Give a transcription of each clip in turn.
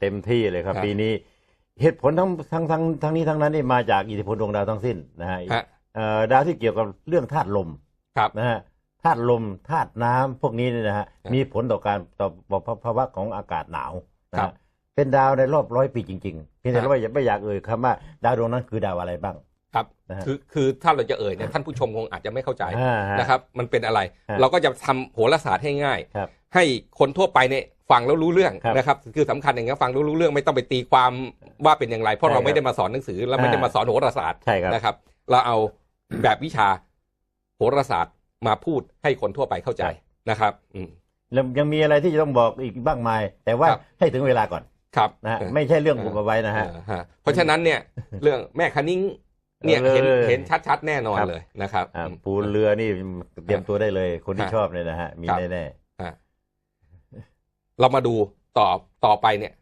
เต็มที่เลยครับ ครับ ปีนี้เหตุผลทั้งทั้งทั้งทั้งนี้ทั้งนั้นนี่มาจากอิทธิพลดวงดาวทั้งสิ้นนะฮะฮะเอ่อดาวที่เกี่ยวกับเรื่องธาตุลมครับ นะฮะธาตุลมธาตุน้ำพวกนี้เนี่ยนะฮะครับมีผลต่อการต่อภาวะของอากาศหนาวนะครัฮะบเป็นดาวในรอบร้อยปีจริงๆเพียงแต่ครับ ว่าไม่อยากเอ่ยคำว่าดาวดวงนั้นคือดาวอะไรบ้าง ครับนะฮะ คือคือถ้าเราจะเอ่ยเนี่ยท่านผู้ชมคงอาจจะไม่เข้าใจอ่าฮ นะครับ มันเป็นอะไร ฮะเราก็จะทำโหราศาสตร์ให้ง่าย ครับให้คนทั่วไปเนี่ย ฟังแล้วรู้เรื่องครับนะครับคือสำคัญอย่างเงี้ยฟังแล้วรู้เรื่องไม่ต้องไปตีความว่าเป็นอย่างไร เพราะใช่เราครับไม่ได้มาสอนหนังสือเราไม่ได้อ่ามมาสอนโหราศาสตร์ใช่ครับนะครับ เราเอาแบบวิชาโหราศาสตร์มาพูดให้คนทั่วไปเข้าใจนะครับอืมแล้วยังมีอะไรที่จะต้องบอกอีกบ้างมาย แต่ว่าครับให้ถึงเวลาก่อนครับนะฮะเออไม่ใช่เรื่องอุบเอาไว้นะฮะเออฮะเพราะฉะนั้นเนี่ยเรื่องแม่คณิ้งเนี่ยเออเห็นเลยเห็นชัดๆแน่นอนครับเลยนะครับอ่าอืมปูเรือนี่เตรียมตัวได้เลย คนที่ฮะชอบเนี่ยนะฮะมีครับแน่อะ เรามาดูต่อต่อไปเนี่ย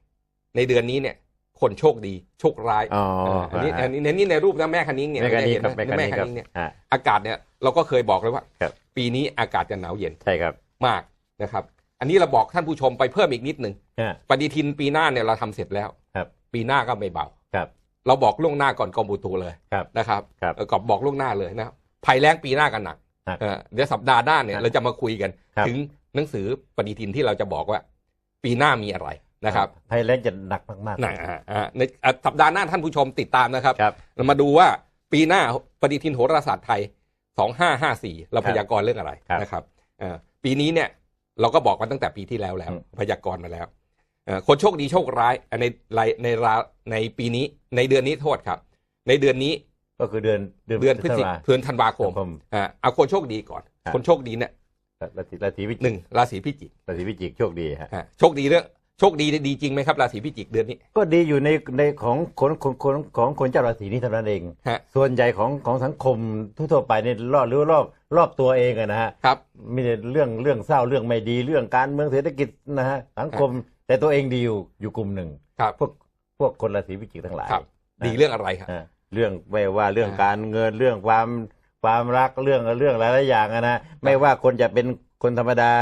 ในเดือนนี้เนี่ย คนโชคดีโชคร้ายๆอ๋ออันนี้อันนี้ในนี้ในรูปนะแม่คันนิ้งเนี่ยแม่คันนี้เห็นครับนะแม่คันแม่นี้คัครับนนิ้งเนี่ยอ่าอากาศเนี่ยเราก็เคยบอกเลยว่าครับปีนี้อากาศจะหนาวเย็นใช่ครับมากนะครับ อันนี้เราบอกท่านผู้ชมไปเพิ่มอีกนิดหนึ่งอ่าปฏิทินปีหน้าเนี่ยเราทำเสร็จแล้วครับ ปีหน้าก็ไม่เบาครับ เราบอกล่วงหน้าก่อนกรมอุตุเลยครับนะครับครับเอ่อก็บอกล่วงหน้าเลยนะครับภัยแล้งปีหน้ากันหนักหนักเออเดี๋ยวสัปดาห์หน้าเนี่ยครับเราจะมาคุยกันครับถึงหนังสือปฏิทินที่เราจะบอกว่า ปีหน้ามีอะไรนะครับภัยแล้งจะหนักมากๆนะอ่าอ่าในอะสัปดาห์หน้าท่านผู้ชมติดตามนะครับครับเรามาดูว่าปีหน้าปฏิทินโหราศาสตร์ไทย 2554 เราครับพยากรณ์เรื่องอะไรครับนะครับเอ่อปีนี้เนี่ยเราก็บอกกันตั้งแต่ปีที่แล้วแล้วอืมพยากรณ์มาแล้วเอ่อคนโชคดีโชคร้ายในในในราในปีนี้ในเดือนนี้โทษครับ ในเดือนนี้ก็คือเดือนเดือนพฤศจิกเดือนธันวาคมผมอ่าเอาคนโชคดีก่อนครับคนโชคดีเนี่ย ราศีราศีพิจิกหนึ่งราศีพิจิกราศีพิจิกโชคดีฮะฮะโชคดีเรื่องโชคดีดีจริงไหมครับราศีพิจิกเดือนนี้ ก็ดีอยู่ในในของคนคนคนของคนเจ้าราศีนี้เท่านั้นเองฮะส่วนใหญ่ของของสังคมทั่วๆไปเนี่ยรอบหรือรอบรอบตัวเองอะนะฮะครับมีแต่เรื่องเรื่องเศร้าเรื่องไม่ดีเรื่องการเมืองเศรษฐกิจนะฮะสังคมแต่ตัวเองดีอยู่อยู่กลุ่มหนึ่งครับพวกพวกคนราศีพิจิกทั้งหลายครับนะดีเรื่องอะไรครับอ่าเรื่องไม่ว่าเรื่องอ่าการเงินเรื่องความ ความรักเรื่องเรื่องหลายๆอย่างอะนะ ไม่ว่าคนจะเป็นคนธรรมดา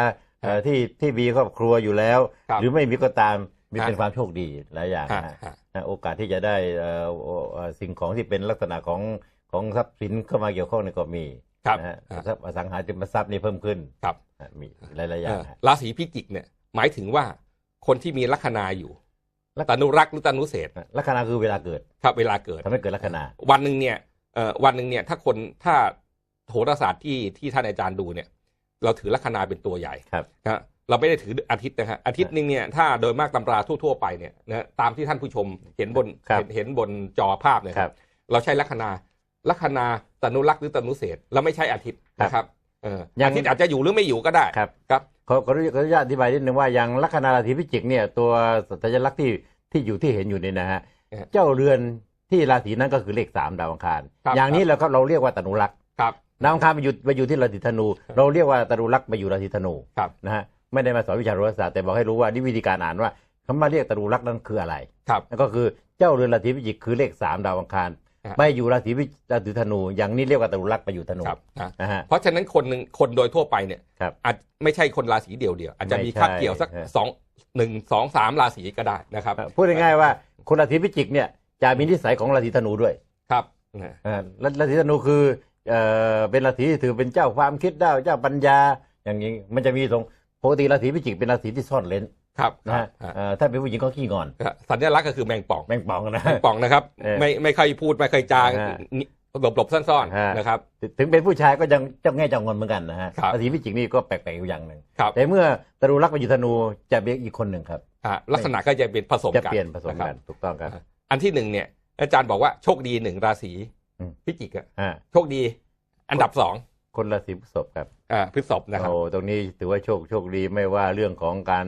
เอ่อที่ที่มีครอบครัวอยู่แล้วครับหรือไม่มีก็ตามมีฮะเป็นความโชคดีหลายอย่างฮะนะฮะฮะนะโอกาสที่จะได้เอ่อเอ่อเอ่อสิ่งของที่เป็นลักษณะของของทรัพย์สินเข้ามาเกี่ยวข้องเนี่ยก็มีครับนะฮะฮะทรัพย์อสังหาริมทรัพย์นี่เพิ่มขึ้นครับนะมีหลายๆอย่าเอ่งอฮะราศีพิจิกเนี่ยหมายถึงว่าคนที่มีลัคนาอยู่ลัคตนุรักษ์หรือตนุเศษลัคนาคือเวลาเกิด ครับเวลาเกิดทำให้เกิดลัคนา วันหนึ่งเนี่ยเอ่อ วันหนึ่งเนี่ยถ้าคนถ้าโหราศาสตร์ที่ที่ท่านอาจารย์ดูเนี่ย เราถือลัคนาเป็นตัวใหญ่ครับนะเราไม่ได้ถืออาทิตย์นะฮะอาทิตย์หนึงเนี่ยถ้าโดยมากตำราทั่วๆไปเนี่ยนะตามที่ท่านผู้ชมเห็นบนครับเห็นเห็นบนจอภาพเนี่ยครับเราใช้ลัคนาลัคนาตนุรักษ์หรือตนุเศษเราไม่ใช่อาทิตย์นะครับเออยังอาทิตย์อาจจะอยู่หรือไม่อยู่ก็ได้ครับครับขอขออนุญาตขออนุญาตอธิบายนิดนึงว่าอย่างลัคนาราศีพิจิกเนี่ยตัวสัญลักษณ์ที่ที่อยู่ที่เห็นอยู่เนี่ยนะฮะเออเจ้าเรือน ที่ราศีนั้นก็คือเลขสามดาวอังคาร ครับอย่างนี้เราก็เราเรียกว่าตนุรักษ์ครับดาวอังคารไปอยู่ไปอยู่ที่ราศีธนู เราเรียกว่าตนุรักษ์ไปอยู่ราศีธนูครับ นะฮะไม่ได้มาสอนวิชาโหราศาสตร์แต่บอกให้รู้ว่านี่วิธีการอ่านว่าคำว่าเรียกตนุรักษ์นั้นคืออะไรครับ นั่นก็คือเจ้าเรือนราศีพิจิกคือเลขสามดาวอังคารฮะไปอยู่ราศีพิราศีธนู อย่างนี้เรียกว่าตนุรักษ์ไปอยู่ธนูครับนะนะฮะ เพราะฉะนั้นคนหนึ่งคนโดยทั่วไปเนี่ยครับ อาจไม่ใช่คนราศีเดียวเดียวอาจจะมีไม่ใช่คาบเกี่ยวสักฮะสองหนึ่งสองสามราศีก็ได้นะครับ พูดง่ายๆว่าคนราศีพิจิกเนี่ย จะมีนิสัยของราศีธนูด้วยครับนะอ่าราราศีธนูคือเอ่อเป็นราศีที่ถือเป็นเจ้าความคิดได้เจ้าปัญญาอย่างนี้มันจะมีตรงปกติราศีพิจิกเป็นราศีที่ซ่อนเลนครับนะฮะฮะเอ่อถ้าเป็นผู้หญิงก็ขี้งอนฮะสัญลักษณ์ก็คือแมงป่องแมงป่องนะแมงป่องนะครับเออไม่ไม่ค่อยพูดไม่ค่อยจางฮะนี่หลบหลบๆซ่อนฮะๆนะครับ ถึงเป็นผู้ชายก็ยังเจ้าแง่เจ้างอนเหมือนกันนะฮะครับราศีพิจิกนี่ก็แปลกๆอยู่อย่างหนึ่งครับแต่เมื่อตรุรักษ์ไปอยู่ธนูจะเป็นอีกคนหนึ่งครับอะลักษณะก็จะเป็นผสมจะกันเปลี่ยนผสมะคกัรันบถูกต้องครับ อันที่หนึ่งเนี่ย อาจารย์บอกว่าโชคดีหนึ่งราศีอืมพิจิกอะอ่าโชคดี อันดับสองคนราศีพฤษภครับอ่าพฤษภนะครับโอ้ตรงนี้ถือว่าโชคโชคดีไม่ว่าเรื่องของการ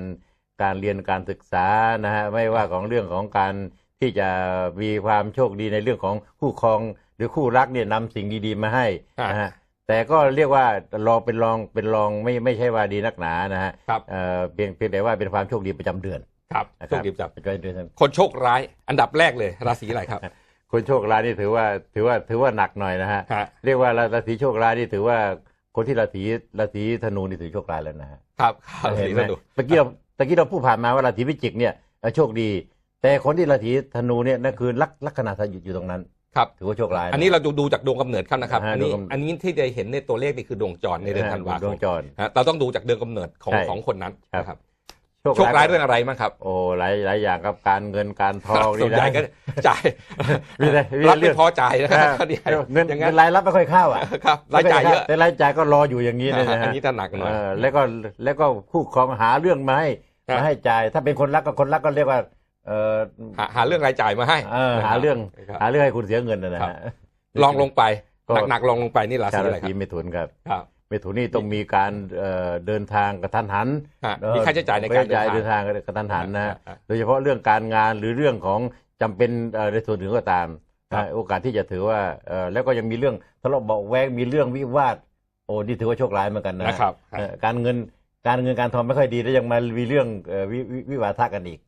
การเรียนการศึกษานะฮะไม่ว่าของเรื่องของการที่จะมีความโชคดีในเรื่องของคู่ครองหรือคู่รักเนี่ยนำสิ่งดีๆมาให้นะฮะแต่ก็เรียกว่าลองเป็นรองเป็นรองไม่ไม่ใช่ว่าดีนักหนานะฮะครับเอ่อเพียงเพียงแต่ว่าเป็นความโชคดีประจำเดือนครับนะโชคดีจับประจำเดือนคนโชคร้ายอันดับแรกเลย ราศีอะไรครับ คนโชคร้ายนี่ถือว่าถือว่าถือว่าหนักหน่อยนะฮะฮะเรียกว่าราศีโชคร้ายนี่ถือว่าคนที่ราศีราศีธนูนี่ถือโชคร้ายแล้วนะฮะครับครับเห็นสีไหมสนุกตะกี้เราตะกี้เราพูดผ่านมาว่าราศีพิจิกเนี่ยเอ่อโชคดี แต่คนที่ราศีธนูเนี่ยนั่นคือลักลัคนาสยุดอยู่ตรงนั้นครับถือว่าโชคร้ายะอันนี้เราดูดูจากดวงกำเนิดครับนะครับอ่าอันนี้ดวงกำเนิดอันนี้ที่จะเห็นในตัวเลขนี่คือดวงจรในเดือนธันวาดควงมจรฮะเราต้องดูจากเดือนกำเนิดของใช่ของคนนั้นครับนะครับ โชคร้ายเรื่องอะไรบ้างครับ โอ้หลายหลายอย่างครับการเงินการทองส่วนใหญ่ก็นะจ่ายมีแต่มีรับเรื่ไม่องพอจ่ายนะครับเออนี่เงินอย่างเงินั้นนรายรับไม่ค่อยเข้าอะครับรายจ่ายเยอะแต่รายจ่ายก็รออยู่อย่างนี้เลยนะอันฮะนี้ถ้าหนักหน่อยเออแล้วก็แล้วก็คู่ครองหาเรื่องมาให้ครับมาให้จ่าย ถ้าเป็นคนรักก็คนรักก็เรียกว่าเออหาหาเรื่องรายจ่ายมาให้เออหาเรื่องครับหาเรื่องให้คุณเสียเงินนะนะครับฮะลองลงไปก็หนักๆลองลงไปนี่ราชาศีวอะไรราครัศีบเมถุนครับครับ เมถุนนี่ต้องมีการเอ่อเดินทางกระทันหันฮะเออมีค่าใช้จ่ายในการค่ใช้จ่ายเดิเดินนทางทางกระทันหันนะอ่าอ่าโดยเฉพาะเรื่องการงานหรือเรื่องของจำเป็นเอ่อในส่วนถึงก็ตามครับนะโอกาสที่จะถือว่าเอ่อแล้วก็ยังมีเรื่องทะเลาะเบาะแวงมีเรื่องวิวาทโอ้นี่ถือว่าโชคร้ายเหมือนกันนะนะครับเอ่อการเงินการเงินการทองไม่ค่อยดีแล้วยังมามีเรื่องเอ่อวิวิวิวาทะกันอีก